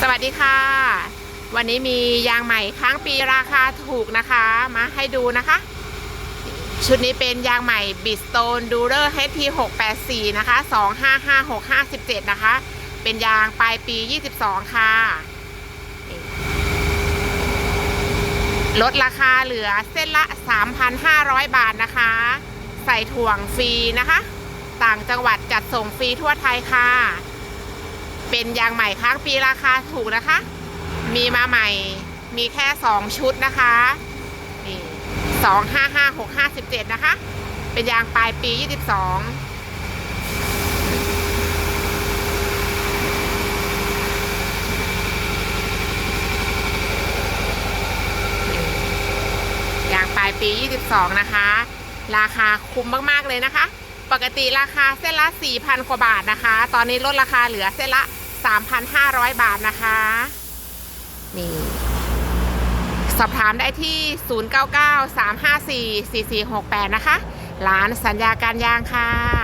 สวัสดีค่ะ วันนี้มียางใหม่ค้างปีราคาถูกนะคะ มาให้ดูนะคะ ชุดนี้เป็นยางใหม่ Bridgestone Durer HT 684 นะคะ 255657 นะคะ เป็นยางปลายปี 22 ค่ะ ลดราคาเหลือเส้นละ 3,500 บาทนะคะ ใส่ถ่วงฟรีนะคะ ต่างจังหวัดจัดส่งฟรีทั่วไทยค่ะ เป็นยางใหม่ค้างปีราคาถูกนะคะ มีมาใหม่มีแค่2ชุดนะคะนี่สองห้าห้าหกห้าสิบเจ็ดนะคะ เป็นยางปลายปี22ยางปลายปี 22 นะคะ ราคาคุ้มมาก ๆ เลยนะคะ ปกติราคาเส้นละ 4,000 กว่าบาทนะคะ ตอนนี้ลดราคาเหลือเส้นละ 3,500 บาทนะคะ นี่ สอบถามได้ที่ 099 354 4468 นะคะ ร้านสัญญาการยางค่ะ